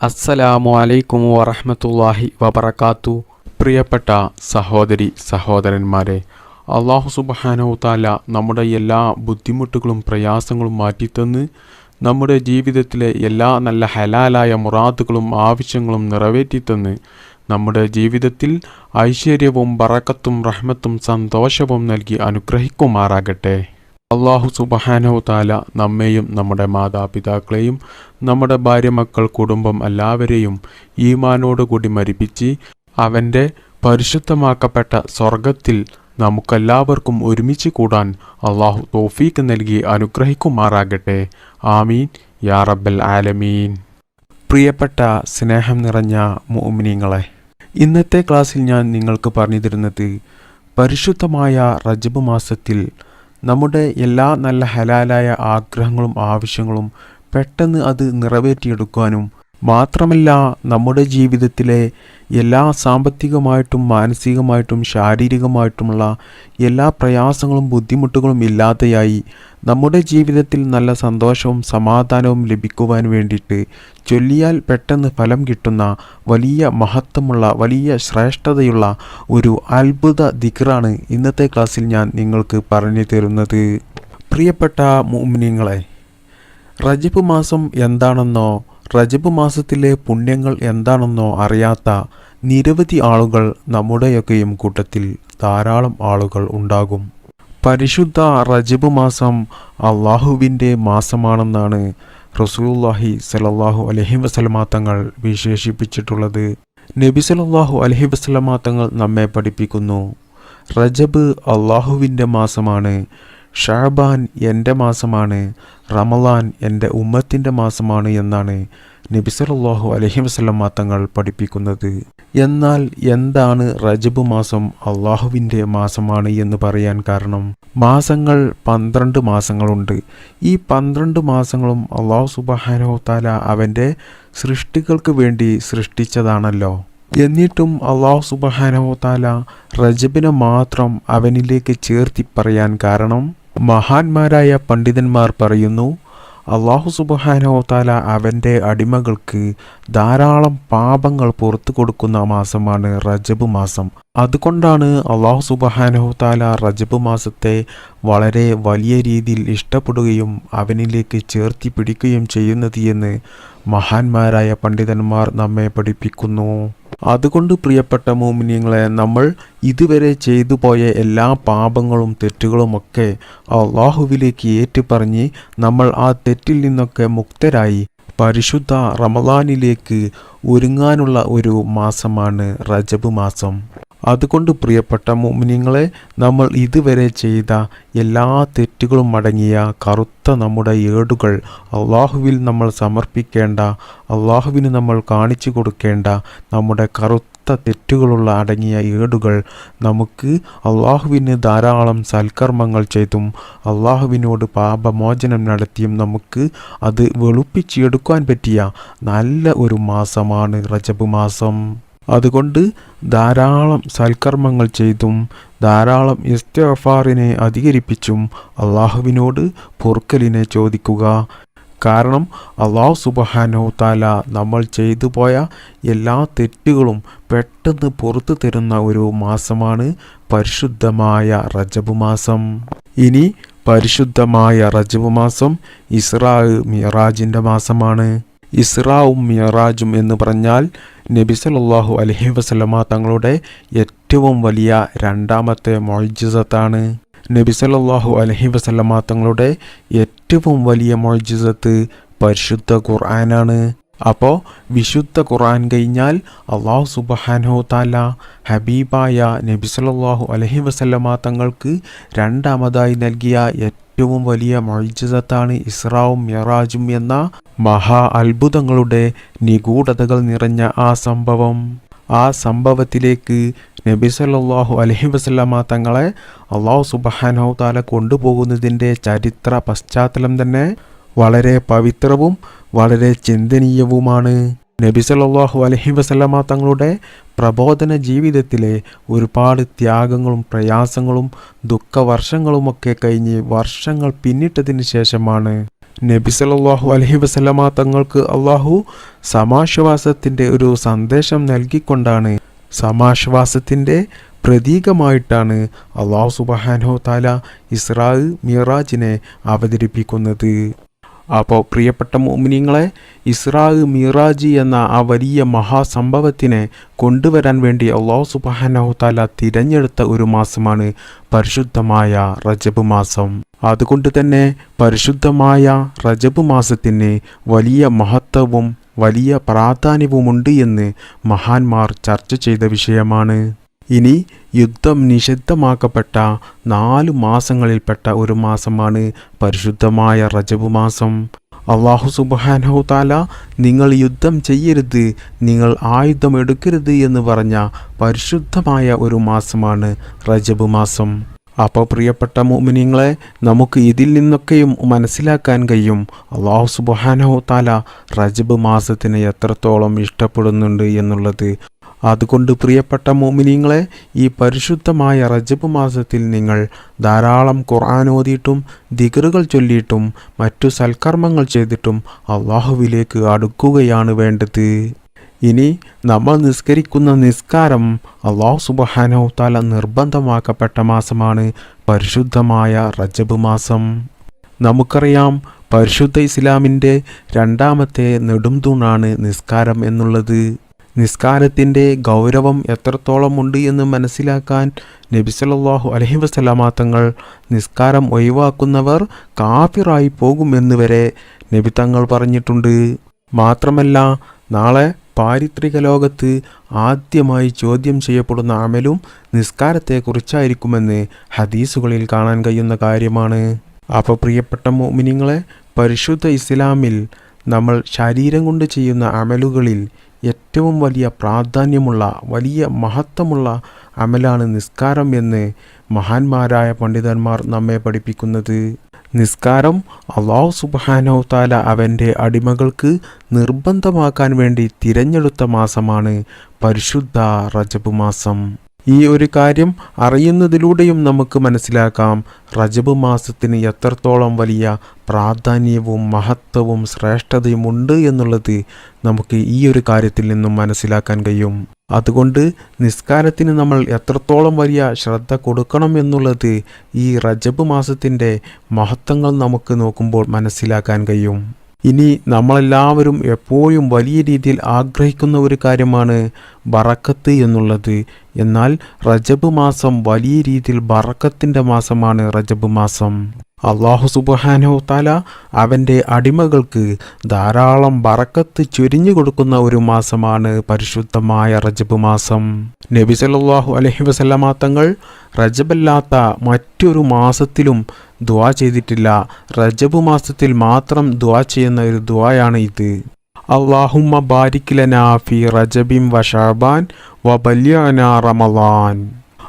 അസ്സലാമു അലൈക്കും വറഹമത്തല്ലാഹി വബർക്കാത്തു പ്രിയപ്പെട്ട സഹോദരി സഹോദരന്മാരെ അള്ളാഹു സുബ്ഹാനഹു താല നമ്മുടെ എല്ലാ ബുദ്ധിമുട്ടുകളും പ്രയാസങ്ങളും മാറ്റിത്തന്ന് നമ്മുടെ ജീവിതത്തിലെ എല്ലാ നല്ല ഹലാലായ മുറാദുകളും ആവശ്യങ്ങളും നിറവേറ്റിത്തന്ന് നമ്മുടെ ജീവിതത്തിൽ ഐശ്വര്യവും ബറക്കത്തും റഹ്മത്തും സന്തോഷവും നൽകി അനുഗ്രഹിക്കുമാറാകട്ടെ. അള്ളാഹു സുബഹാനോ താല നമ്മെയും നമ്മുടെ മാതാപിതാക്കളെയും നമ്മുടെ ഭാര്യ മക്കൾ കുടുംബം എല്ലാവരെയും ഈമാനോടുകൂടി മരിപ്പിച്ച് അവന്റെ പരിശുദ്ധമാക്കപ്പെട്ട സ്വർഗത്തിൽ നമുക്കെല്ലാവർക്കും ഒരുമിച്ച് കൂടാൻ അള്ളാഹു തോഫീക്ക് നൽകി അനുഗ്രഹിക്കുമാറാകട്ടെ. ആമീൻ. യാ റബ്ബൽ ആലമീൻ. പ്രിയപ്പെട്ട സ്നേഹം നിറഞ്ഞ മോമിനിങ്ങളെ ഇന്നത്തെ ക്ലാസ്സിൽ ഞാൻ നിങ്ങൾക്ക് പറഞ്ഞു തരുന്നത് പരിശുദ്ധമായ റജബ് മാസത്തിൽ നമ്മുടെ എല്ലാ നല്ല ഹലാലായ ആഗ്രഹങ്ങളും ആവശ്യങ്ങളും പെട്ടെന്ന് അത് നിറവേറ്റിയെടുക്കാനും മാത്രമല്ല നമ്മുടെ ജീവിതത്തിലെ എല്ലാ സാമ്പത്തികമായിട്ടും മാനസികമായിട്ടും ശാരീരികമായിട്ടുമുള്ള എല്ലാ പ്രയാസങ്ങളും ബുദ്ധിമുട്ടുകളും ഇല്ലാതെയായി നമ്മുടെ ജീവിതത്തിൽ നല്ല സന്തോഷവും സമാധാനവും ലഭിക്കുവാൻ വേണ്ടിയിട്ട് ചൊല്ലിയാൽ പെട്ടെന്ന് ഫലം കിട്ടുന്ന വലിയ മഹത്വമുള്ള വലിയ ശ്രേഷ്ഠതയുള്ള ഒരു അത്ഭുത ദിക്റാണ് ഇന്നത്തെ ക്ലാസ്സിൽ ഞാൻ നിങ്ങൾക്ക് പറഞ്ഞു തരുന്നത്. പ്രിയപ്പെട്ട മുഅ്മിനീങ്ങളെ റജബ് മാസം എന്താണെന്നോ റജബ് മാസത്തിലെ പുണ്യങ്ങൾ എന്താണെന്നോ അറിയാത്ത നിരവധി ആളുകൾ നമ്മുടെയൊക്കെയും കൂട്ടത്തിൽ ധാരാളം ആളുകൾ ഉണ്ടാകും. പരിശുദ്ധ റജബ് മാസം അള്ളാഹുവിന്റെ മാസമാണെന്നാണ് റസൂലുള്ളാഹി സലല്ലാഹു അലഹി വസലമാത്തങ്ങൾ വിശേഷിപ്പിച്ചിട്ടുള്ളത്. നബി സലല്ലാഹു അലഹി വസലമാത്തങ്ങൾ നമ്മെ പഠിപ്പിക്കുന്നു. റജബ് അള്ളാഹുവിന്റെ മാസമാണ്. ഷാബാൻ എന്റെ മാസമാണ് റമലാൻ എന്റെ ഉമ്മത്തിന്റെ മാസമാണ് എന്നാണ് നബി അലഹി വസ്ലം വസല്ലം തങ്ങൾ പഠിപ്പിക്കുന്നത്. എന്നാൽ എന്താണ് റജബ് മാസം അള്ളാഹുവിന്റെ മാസമാണ് എന്ന് പറയാൻ കാരണം? മാസങ്ങൾ പന്ത്രണ്ട് മാസങ്ങളുണ്ട്. ഈ പന്ത്രണ്ട് മാസങ്ങളും അള്ളാഹു സുബഹാനഹു താല അവന്റെ സൃഷ്ടികൾക്ക് വേണ്ടി സൃഷ്ടിച്ചതാണല്ലോ. എന്നിട്ടും അള്ളാഹു സുബഹാനഹു താല റജബിനെ മാത്രം അവനിലേക്ക് ചേർത്തി പറയാൻ കാരണം? മഹാന്മാരായ പണ്ഡിതന്മാർ പറയുന്നു അള്ളാഹു സുബഹാനോ താല അവന്റെ അടിമകൾക്ക് ധാരാളം പാപങ്ങൾ പുറത്തു കൊടുക്കുന്ന മാസമാണ് റജബ് മാസം. അതുകൊണ്ടാണ് അള്ളാഹു സുബഹാനോ താല റജബ് മാസത്തെ വളരെ വലിയ രീതിയിൽ ഇഷ്ടപ്പെടുകയും അവനിലേക്ക് ചേർത്തി പിടിക്കുകയും ചെയ്യുന്നത് എന്ന് മഹാന്മാരായ പണ്ഡിതന്മാർ നമ്മെ പഠിപ്പിക്കുന്നു. അതുകൊണ്ട് പ്രിയപ്പെട്ട മോമിനിയങ്ങളെ നമ്മൾ ഇതുവരെ ചെയ്തു പോയ എല്ലാ പാപങ്ങളും തെറ്റുകളുമൊക്കെ അള്ളാഹുവിലേക്ക് ഏറ്റുപറഞ്ഞ് നമ്മൾ ആ തെറ്റിൽ നിന്നൊക്കെ മുക്തരായി പരിശുദ്ധ റമദാനിലേക്ക് ഒരുങ്ങാനുള്ള ഒരു മാസമാണ് റജബ് മാസം. അതുകൊണ്ട് പ്രിയപ്പെട്ട മോമിനിങ്ങളെ നമ്മൾ ഇതുവരെ ചെയ്ത എല്ലാ തെറ്റുകളും അടങ്ങിയ കറുത്ത നമ്മുടെ ഏടുകൾ അള്ളാഹുവിൽ നമ്മൾ സമർപ്പിക്കേണ്ട അള്ളാഹുവിന് നമ്മൾ കാണിച്ചു കൊടുക്കേണ്ട നമ്മുടെ കറുത്ത തെറ്റുകളുള്ള അടങ്ങിയ ഏടുകൾ നമുക്ക് അള്ളാഹുവിന് ധാരാളം സൽക്കർമ്മങ്ങൾ ചെയ്തും അള്ളാഹുവിനോട് പാപമോചനം നടത്തിയും നമുക്ക് അത് വെളുപ്പിച്ചെടുക്കാൻ പറ്റിയ നല്ല ഒരു മാസമാണ് റജബ് മാസം. അതുകൊണ്ട് ധാരാളം സൽക്കർമ്മങ്ങൾ ചെയ്തും ധാരാളം ഇസ്തഫാറിനെ അധികരിപ്പിച്ചും അള്ളാഹുവിനോട് പൊറുക്കലിനെ ചോദിക്കുക. കാരണം അള്ളാഹു സുബഹാനോ താല നമ്മൾ ചെയ്തു പോയ എല്ലാ തെറ്റുകളും പെട്ടെന്ന് പുറത്തു തരുന്ന ഒരു മാസമാണ് പരിശുദ്ധമായ റജബ് മാസം. ഇനി പരിശുദ്ധമായ റജബ് മാസം ഇസ്രാ മിറാജിന്റെ മാസമാണ്. ഇസ്രാവും മിറാജും എന്ന് പറഞ്ഞാൽ നബി സല്ലല്ലാഹു അലഹി വസ്ലമ തങ്ങളുടെ ഏറ്റവും വലിയ രണ്ടാമത്തെ മോൾജിസത്താണ്. നബി സല്ലല്ലാഹു അലഹി വസ്ലമ തങ്ങളുടെ ഏറ്റവും വലിയ മോൾജിസത്ത് പരിശുദ്ധ ഖുർആനാണ്. അപ്പോൾ വിശുദ്ധ ഖുർആൻ കഴിഞ്ഞാൽ അള്ളാഹു സുബഹാനഹു താല ഹബീബായ നബി സല്ലല്ലാഹു അലൈഹി വസല്ലമ തങ്ങൾക്ക് രണ്ടാമതായി നൽകിയ ഏറ്റവും വലിയ മൊയ്ജിസത്താണ് ഇസ്രാവും മിറാജും എന്ന മഹാ അത്ഭുതങ്ങളുടെ നിഗൂഢതകൾ നിറഞ്ഞ ആ സംഭവം. ആ സംഭവത്തിലേക്ക് നബി സല്ലാഹു അലഹി വസല്ലമ തങ്ങളെ അള്ളാഹു സുബഹാനോ താല കൊണ്ടുപോകുന്നതിന്റെ ചരിത്ര പശ്ചാത്തലം തന്നെ വളരെ പവിത്രവും വളരെ ചിന്തനീയവുമാണ്. നബി സല്ലല്ലാഹു അലൈഹി വസല്ലമ തങ്ങളുടെ പ്രബോധന ജീവിതത്തിലെ ഒരുപാട് ത്യാഗങ്ങളും പ്രയാസങ്ങളും ദുഃഖവർഷങ്ങളുമൊക്കെ കഴിഞ്ഞ് വർഷങ്ങൾ പിന്നിട്ടതിന് ശേഷമാണ് നബി സല്ലല്ലാഹു അലഹി വസ്ലമ തങ്ങൾക്ക് അള്ളാഹു സമാശ്വാസത്തിന്റെ ഒരു സന്ദേശം നൽകിക്കൊണ്ടാണ് സമാശ്വാസത്തിന്റെ പ്രതീകമായിട്ടാണ് അള്ളാഹു സുബാനോ താല ഇസ്രാ മിറാജിനെ അവതരിപ്പിക്കുന്നത്. അപ്പോൾ പ്രിയപ്പെട്ട മോമിനിങ്ങളെ ഇസ്രാ മിറാജി എന്ന ആ വലിയ മഹാസംഭവത്തിനെ കൊണ്ടുവരാൻ വേണ്ടി അള്ളാഹു സുബഹാനഹു താല തിരഞ്ഞെടുത്ത ഒരു മാസമാണ് പരിശുദ്ധമായ റജബ് മാസം. അതുകൊണ്ട് തന്നെ പരിശുദ്ധമായ റജബ് മാസത്തിന് വലിയ മഹത്വവും വലിയ പ്രാധാന്യവുമുണ്ട് എന്ന് മഹാന്മാർ ചർച്ച ചെയ്ത വിഷയമാണ്. ഇനി യുദ്ധം നിഷിദ്ധമാക്കപ്പെട്ട നാലു മാസങ്ങളിൽപ്പെട്ട ഒരു മാസമാണ് പരിശുദ്ധമായ റജബ് മാസം. അള്ളാഹു സുബാനഹു താല നിങ്ങൾ യുദ്ധം ചെയ്യരുത് നിങ്ങൾ ആയുധം എടുക്കരുത് എന്ന് പറഞ്ഞ പരിശുദ്ധമായ ഒരു മാസമാണ് റജബ് മാസം. അപ്പോൾ പ്രിയപ്പെട്ട മോമിനിങ്ങളെ നമുക്ക് ഇതിൽ നിന്നൊക്കെയും മനസ്സിലാക്കാൻ കഴിയും അള്ളാഹു സുബാനഹു താല റജബ് മാസത്തിനെ എത്രത്തോളം ഇഷ്ടപ്പെടുന്നുണ്ട് എന്നുള്ളത്. അതുകൊണ്ട് പ്രിയപ്പെട്ട മോമിനിങ്ങളെ ഈ പരിശുദ്ധമായ റജബ് മാസത്തിൽ നിങ്ങൾ ധാരാളം ഖുർആൻ ഓതിയിട്ടും ദിഗറുകൾ ചൊല്ലിയിട്ടും മറ്റു സൽക്കർമ്മങ്ങൾ ചെയ്തിട്ടും അള്ളാഹുവിലേക്ക് അടുക്കുകയാണ് വേണ്ടത്. ഇനി നമ്മൾ നിസ്കരിക്കുന്ന നിസ്കാരം അള്ളാഹു സുബഹാനോ തല നിർബന്ധമാക്കപ്പെട്ട മാസമാണ് പരിശുദ്ധമായ റജബ് മാസം. നമുക്കറിയാം പരിശുദ്ധ ഇസ്ലാമിന്റെ രണ്ടാമത്തെ നെടുംതൂണാണ് നിസ്കാരം എന്നുള്ളത്. നിസ്കാരത്തിന്റെ ഗൗരവം എത്രത്തോളം ഉണ്ട് എന്ന് മനസ്സിലാക്കാൻ നബി അലഹി തങ്ങൾ നിസ്കാരം ഒഴിവാക്കുന്നവർ കാഫിറായി പോകുമെന്ന് വരെ നബി തങ്ങൾ പറഞ്ഞിട്ടുണ്ട്. മാത്രമല്ല നാളെ പാരിത്രിക ലോകത്ത് ആദ്യമായി ചോദ്യം ചെയ്യപ്പെടുന്ന അമലും നിസ്കാരത്തെക്കുറിച്ചായിരിക്കുമെന്ന് ഹദീസുകളിൽ കാണാൻ കഴിയുന്ന കാര്യമാണ്. അപ്പോൾ പ്രിയപ്പെട്ട മോമിനിങ്ങളെ പരിശുദ്ധ ഇസ്ലാമിൽ നമ്മൾ ശരീരം കൊണ്ട് ചെയ്യുന്ന അമലുകളിൽ ഏറ്റവും വലിയ പ്രാധാന്യമുള്ള വലിയ മഹത്വമുള്ള അമലാണ് നിസ്കാരം എന്ന് മഹാന്മാരായ പണ്ഡിതന്മാർ നമ്മെ പഠിപ്പിക്കുന്നത്. നിസ്കാരം അള്ളാഹു സുബാനോ താല അവന്റെ അടിമകൾക്ക് നിർബന്ധമാക്കാൻ വേണ്ടി തിരഞ്ഞെടുത്ത മാസമാണ് പരിശുദ്ധ റജബ് മാസം. ഈ ഒരു കാര്യം അറിയുന്നതിലൂടെയും നമുക്ക് മനസ്സിലാക്കാം. റജബ് മാസത്തിന് എത്രത്തോളം വലിയ പ്രാധാന്യവും മഹത്വവും ശ്രേഷ്ഠതയും ഉണ്ട് എന്നുള്ളത് നമുക്ക് ഈ ഒരു കാര്യത്തിൽ നിന്നും മനസ്സിലാക്കാൻ കഴിയും. അതുകൊണ്ട് നിസ്കാരത്തിന് നമ്മൾ എത്രത്തോളം വലിയ ശ്രദ്ധ കൊടുക്കണം എന്നുള്ളത് ഈ റജബ് മാസത്തിന്റെ മഹത്വങ്ങൾ നമുക്ക് നോക്കുമ്പോൾ മനസ്സിലാക്കാൻ കഴിയും. ഇനി നമ്മളെല്ലാവരും എപ്പോഴും വലിയ രീതിയിൽ ആഗ്രഹിക്കുന്ന ഒരു കാര്യമാണ് ബറക്കത്ത് എന്നുള്ളത്. എന്നാൽ റജബ് മാസം വലിയ രീതിയിൽ ബറക്കത്തിന്റെ മാസമാണ് റജബ് മാസം. അള്ളാഹു സുബാനോ താല അവന്റെ അടിമകൾക്ക് ധാരാളം ബറക്കത്ത് ചൊരിഞ്ഞു കൊടുക്കുന്ന ഒരു മാസമാണ് പരിശുദ്ധമായ റജബ് മാസം. നബി സല്ലല്ലാഹു അലൈഹി വസല്ലമ തങ്ങൾ റജബല്ലാത്ത മറ്റൊരു മാസത്തിലും ദുആ ചെയ്തിട്ടില്ല. റജബ് മാസത്തിൽ മാത്രം ദ്വാ ചെയ്യുന്ന ഒരു ദുആയാണ് ഇത്. അള്ളാഹുമ്മ ബാരിക് ലനാ ഫി റജബിം വഷാബാൻ ഷഅബാൻ വ ബല്യന റമളാൻ.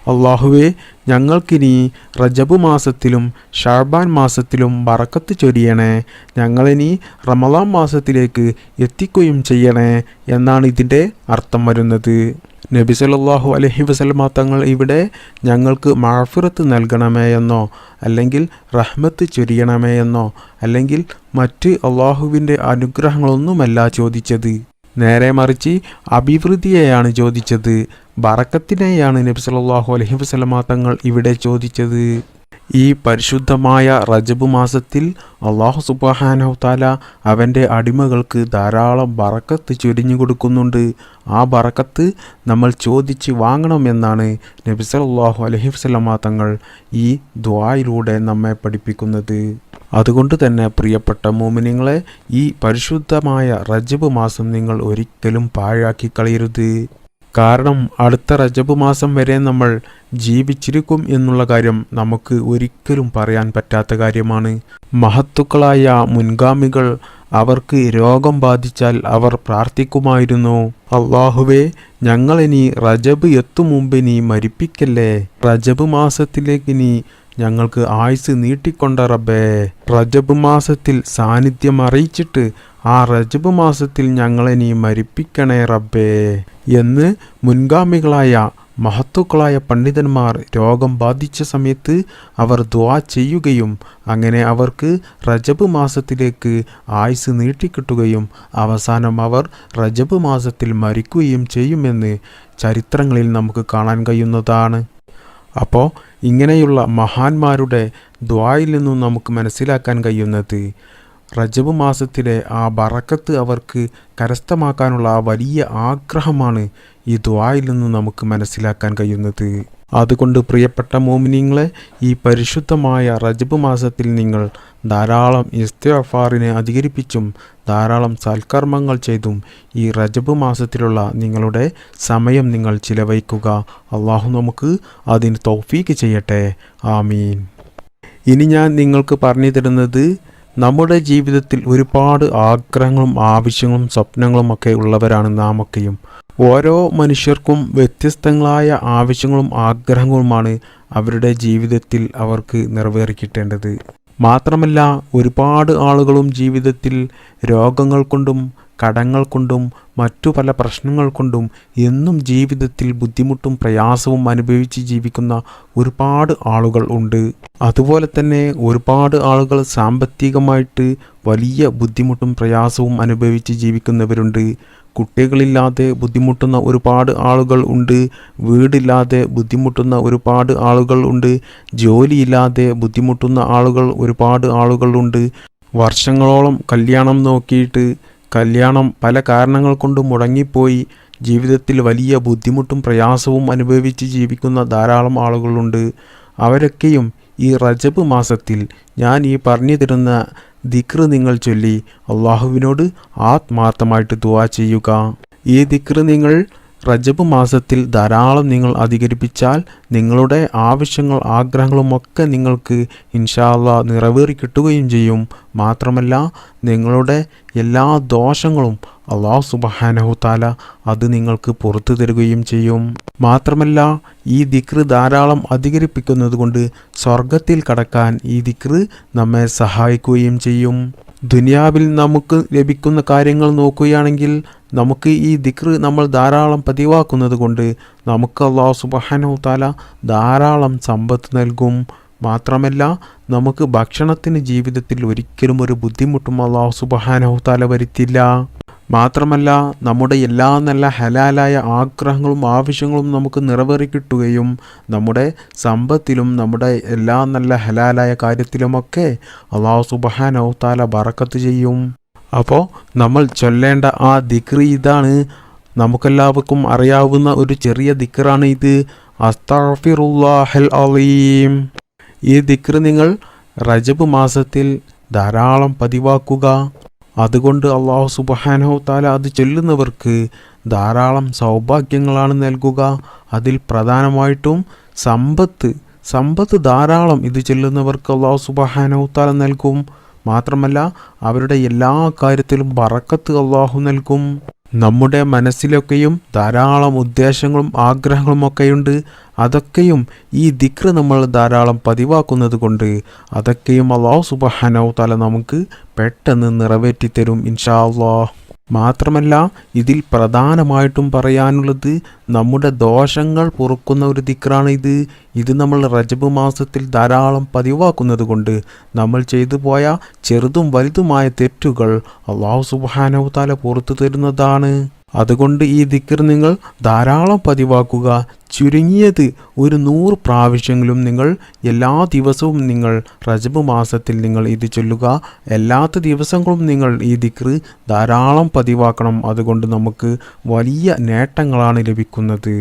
അള്ളാഹുവെ ഞങ്ങൾക്കിനി റജബ് മാസത്തിലും ഷാബാൻ മാസത്തിലും ബറക്കത്ത് ചൊരിയണേ. ഞങ്ങളിനി റമലാൻ മാസത്തിലേക്ക് എത്തിക്കുകയും ചെയ്യണേ എന്നാണ് ഇതിന്റെ അർത്ഥം വരുന്നത്. നബി സല്ലാഹു അലഹി വസല്ലമ തങ്ങൾ ഇവിടെ ഞങ്ങൾക്ക് മാഫിറത്ത് നൽകണമേ എന്നോ അല്ലെങ്കിൽ റഹ്മത്ത് ചൊരിയണമേ എന്നോ അല്ലെങ്കിൽ മറ്റ് അള്ളാഹുവിന്റെ അനുഗ്രഹങ്ങളൊന്നുമല്ല ചോദിച്ചത്. നേരെ മറിച്ച് അഭിവൃദ്ധിയെയാണ് ചോദിച്ചത്. ബറക്കത്തിനെയാണ് നബി സല്ലാഹു അലൈഹി വസല്ലമ തങ്ങൾ ഇവിടെ ചോദിച്ചത്. ഈ പരിശുദ്ധമായ റജബ് മാസത്തിൽ അള്ളാഹു സുബ്ഹാനഹു താല അവന്റെ അടിമകൾക്ക് ധാരാളം ബറക്കത്ത് ചൊരിഞ്ഞു കൊടുക്കുന്നുണ്ട്. ആ ബറക്കത്ത് നമ്മൾ ചോദിച്ച് വാങ്ങണമെന്നാണ് നബി അള്ളാഹു അലൈഹി വസല്ലമ തങ്ങൾ ഈ ദ്വായിലൂടെ നമ്മെ പഠിപ്പിക്കുന്നത്. അതുകൊണ്ട് തന്നെ പ്രിയപ്പെട്ട മോമിനിങ്ങളെ ഈ പരിശുദ്ധമായ റജബ് മാസം നിങ്ങൾ ഒരിക്കലും പാഴാക്കി കളയരുത്. കാരണം അടുത്ത റജബ് മാസം വരെ നമ്മൾ ജീവിച്ചിരിക്കും എന്നുള്ള കാര്യം നമുക്ക് ഒരിക്കലും പറയാൻ പറ്റാത്ത കാര്യമാണ്. മഹത്തുക്കളായ മുൻഗാമികൾ അവർക്ക് രോഗം ബാധിച്ചാൽ അവർ പ്രാർത്ഥിക്കുമായിരുന്നു. അള്ളാഹുവേ ഞങ്ങളിനി റജബ് എത്തും മുമ്പ് നീ മരിപ്പിക്കല്ലേ? റജബ് മാസത്തിലേക്ക് നീ ഞങ്ങൾക്ക് ആയുസ് നീട്ടിക്കൊണ്ട റബ്ബേ. റജബ് മാസത്തിൽ സാന്നിധ്യം അറിയിച്ചിട്ട് ആ റജബ് മാസത്തിൽ ഞങ്ങളെ നീ മരിപ്പിക്കണേ റബ്ബേ എന്ന് മുൻഗാമികളായ മഹത്തുക്കളായ പണ്ഡിതന്മാർ രോഗം ബാധിച്ച സമയത്ത് അവർ ദ്വാ ചെയ്യുകയും അങ്ങനെ അവർക്ക് റജബ് മാസത്തിലേക്ക് ആയുസ് നീട്ടിക്കിട്ടുകയും അവസാനം അവർ റജബ് മാസത്തിൽ മരിക്കുകയും ചെയ്യുമെന്ന് ചരിത്രങ്ങളിൽ നമുക്ക് കാണാൻ കഴിയുന്നതാണ്. അപ്പോൾ ഇങ്ങനെയുള്ള മഹാന്മാരുടെ ദ്വായിൽ നിന്നും നമുക്ക് മനസ്സിലാക്കാൻ കഴിയുന്നത് റജബ് മാസത്തിലെ ആ ബറക്കത്ത് അവർക്ക് കരസ്ഥമാക്കാനുള്ള ആ വലിയ ആഗ്രഹമാണ് ഈ ദ്വായിൽ നിന്ന് നമുക്ക് മനസ്സിലാക്കാൻ കഴിയുന്നത്. അതുകൊണ്ട് പ്രിയപ്പെട്ട മോമിനിങ്ങളെ ഈ പരിശുദ്ധമായ റജബ് മാസത്തിൽ നിങ്ങൾ ധാരാളം ഇസ്തഫാറിനെ അധികരിപ്പിച്ചും ധാരാളം സൽക്കർമ്മങ്ങൾ ചെയ്തും ഈ റജബ് മാസത്തിലുള്ള നിങ്ങളുടെ സമയം നിങ്ങൾ ചിലവഴിക്കുക. അള്ളാഹു നമുക്ക് അതിന് തൗഫീക്ക് ചെയ്യട്ടെ. ആമീൻ. ഇനി ഞാൻ നിങ്ങൾക്ക് പറഞ്ഞു തരുന്നത് നമ്മുടെ ജീവിതത്തിൽ ഒരുപാട് ആഗ്രഹങ്ങളും ആവശ്യങ്ങളും സ്വപ്നങ്ങളും ഒക്കെ ഉള്ളവരാണ് നാമൊക്കെയും. ഓരോ മനുഷ്യർക്കും വ്യത്യസ്തങ്ങളായ ആവശ്യങ്ങളും ആഗ്രഹങ്ങളുമാണ് അവരുടെ ജീവിതത്തിൽ അവർക്ക് നിറവേറിക്കിട്ടേണ്ടത്. മാത്രമല്ല ഒരുപാട് ആളുകളും ജീവിതത്തിൽ രോഗങ്ങൾ കൊണ്ടും കടങ്ങൾ കൊണ്ടും മറ്റു പല പ്രശ്നങ്ങൾ കൊണ്ടും എന്നും ജീവിതത്തിൽ ബുദ്ധിമുട്ടും പ്രയാസവും അനുഭവിച്ച് ജീവിക്കുന്ന ഒരുപാട് ആളുകൾ ഉണ്ട്. അതുപോലെ തന്നെ ഒരുപാട് ആളുകൾ സാമ്പത്തികമായിട്ട് വലിയ ബുദ്ധിമുട്ടും പ്രയാസവും അനുഭവിച്ച് ജീവിക്കുന്നവരുണ്ട്. കുട്ടികളില്ലാതെ ബുദ്ധിമുട്ടുന്ന ഒരുപാട് ആളുകൾ ഉണ്ട്. വീടില്ലാതെ ബുദ്ധിമുട്ടുന്ന ഒരുപാട് ആളുകൾ ഉണ്ട്. ജോലിയില്ലാതെ ബുദ്ധിമുട്ടുന്ന ആളുകൾ ഒരുപാട് ആളുകളുണ്ട് വർഷങ്ങളോളം കല്യാണം നോക്കിയിട്ട് കല്യാണം പല കാരണങ്ങൾ കൊണ്ട് മുടങ്ങിപ്പോയി. ജീവിതത്തിൽ വലിയ ബുദ്ധിമുട്ടും പ്രയാസവും അനുഭവിച്ച് ജീവിക്കുന്ന ധാരാളം ആളുകളുണ്ട്. അവരൊക്കെയും ഈ റജബ് മാസത്തിൽ ഞാൻ ഈ പറഞ്ഞു തരുന്ന ദിക്റ് നിങ്ങൾ ചൊല്ലി. അള്ളാഹുവിനോട് ആത്മാർത്ഥമായിട്ട് ദുവാ ചെയ്യുക. ഈ ദിക്റ് നിങ്ങൾ റജബ് മാസത്തിൽ ധാരാളം നിങ്ങൾ അധികരിപ്പിച്ചാൽ നിങ്ങളുടെ ആവശ്യങ്ങൾ ആഗ്രഹങ്ങളുമൊക്കെ നിങ്ങൾക്ക് ഇൻഷാല്ല നിറവേറി കിട്ടുകയും ചെയ്യും. മാത്രമല്ല നിങ്ങളുടെ എല്ലാ ദോഷങ്ങളും അള്ളാഹു സുബഹാനഹു താല അത് നിങ്ങൾക്ക് പുറത്തു തരുകയും ചെയ്യും. മാത്രമല്ല ഈ ദിക്റ് ധാരാളം അധികരിപ്പിക്കുന്നത് കൊണ്ട് സ്വർഗത്തിൽ കടക്കാൻ ഈ ദിക്റ് നമ്മെ സഹായിക്കുകയും ചെയ്യും. ദുനിയാവിൽ നമുക്ക് ലഭിക്കുന്ന കാര്യങ്ങൾ നോക്കുകയാണെങ്കിൽ നമുക്ക് ഈ ദിക്റ് നമ്മൾ ധാരാളം പതിവാക്കുന്നത് കൊണ്ട് നമുക്ക് അള്ളാഹു സുബഹാനഹു താല ധാരാളം സമ്പത്ത് നൽകും. മാത്രമല്ല നമുക്ക് ഭക്ഷണത്തിന് ജീവിതത്തിൽ ഒരിക്കലും ഒരു ബുദ്ധിമുട്ടും അള്ളാഹു സുബഹാനഹു താല വരുത്തില്ല. മാത്രമല്ല നമ്മുടെ എല്ലാ നല്ല ഹലാലായ ആഗ്രഹങ്ങളും ആവശ്യങ്ങളും നമുക്ക് നിറവേറി കിട്ടുകയും നമ്മുടെ സമ്പത്തിലും നമ്മുടെ എല്ലാ നല്ല ഹലാലായ കാര്യത്തിലുമൊക്കെ അള്ളാഹു സുബഹാനഹു താല ബറക്കത്ത് ചെയ്യും. അപ്പോൾ നമ്മൾ ചൊല്ലേണ്ട ആ ദിക്രി ഇതാണ്. നമുക്കെല്ലാവർക്കും അറിയാവുന്ന ഒരു ചെറിയ ദിക്റാണ് ഇത്. അസ്താഫിറുല്ലാഹൽ അലീം. ഈ ദിക്റ് നിങ്ങൾ റജബ് മാസത്തിൽ ധാരാളം പതിവാക്കുക. അതുകൊണ്ട് അള്ളാഹു സുബഹാനഹു താല അത് ചൊല്ലുന്നവർക്ക് ധാരാളം സൗഭാഗ്യങ്ങളാണ് നൽകുക. അതിൽ പ്രധാനമായിട്ടും സമ്പത്ത് സമ്പത്ത് ധാരാളം ഇത് ചെല്ലുന്നവർക്ക് അള്ളാഹു സുബഹാനഹു താല നൽകും. മാത്രമല്ല അവരുടെ എല്ലാ കാര്യത്തിലും ബറക്കത്ത് അള്ളാഹു നൽകും. നമ്മുടെ മനസ്സിലൊക്കെയും ധാരാളം ഉദ്ദേശങ്ങളും ആഗ്രഹങ്ങളും ഒക്കെയുണ്ട്. അതൊക്കെയും ഈ ദിക്ര നമ്മൾ ധാരാളം പതിവാക്കുന്നത് കൊണ്ട് അതൊക്കെയും അള്ളാഹു സുബഹാനോ തല നമുക്ക് പെട്ടെന്ന് നിറവേറ്റിത്തരും ഇൻഷാ അള്ളാഹ് മാത്രമല്ല ഇതിൽ പ്രധാനമായിട്ടും പറയാനുള്ളത് നമ്മുടെ ദോഷങ്ങൾ പൊറുക്കുന്ന ഒരു ദിക്റാണ് ഇത്. ഇത് നമ്മൾ റജബ് മാസത്തിൽ ധാരാളം പതിവാക്കുന്നത് കൊണ്ട് നമ്മൾ ചെയ്തു പോയ ചെറുതും വലുതുമായ തെറ്റുകൾ അള്ളാഹു സുബാനവതാല പുറത്തു തരുന്നതാണ്. അതുകൊണ്ട് ഈ ദിക്കർ നിങ്ങൾ ധാരാളം പതിവാക്കുക. ചുരുങ്ങിയത് ഒരു നൂറ് പ്രാവശ്യങ്ങളും നിങ്ങൾ എല്ലാ ദിവസവും നിങ്ങൾ റജബ് മാസത്തിൽ നിങ്ങൾ ഇത് ചൊല്ലുക. എല്ലാത്ത ദിവസങ്ങളും നിങ്ങൾ ഈ ദിക്ർ ധാരാളം പതിവാക്കണം. അതുകൊണ്ട് നമുക്ക് വലിയ നേട്ടങ്ങളാണ് ലഭിക്കുന്നത്.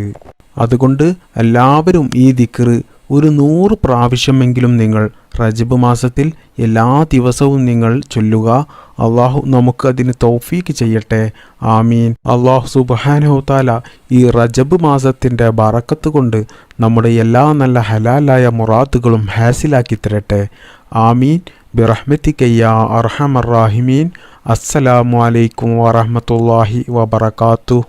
അതുകൊണ്ട് എല്ലാവരും ഈ ദിക്ർ ഒരു നൂറ് പ്രാവശ്യമെങ്കിലും നിങ്ങൾ റജബ് മാസത്തിൽ എല്ലാ ദിവസവും നിങ്ങൾ ചൊല്ലുക. അള്ളാഹു നമുക്ക് അതിന് തൗഫീക്ക് ചെയ്യട്ടെ. ആമീൻ. അള്ളാഹു സുബാനഹുത്താല ഈ റജബ് മാസത്തിന്റെ ബറക്കത്ത് കൊണ്ട് നമ്മുടെ എല്ലാ നല്ല ഹലാലായ മുറാത്തുകളും ഹാസിലാക്കി തരട്ടെ. ആമീൻ. ബിറഹ്മത്തിക്കയ്യ അർഹമറാഹിമീൻ അസ്സലാമു അലൈക്കും വറഹമത്തല്ലാഹി വബർക്കാത്തു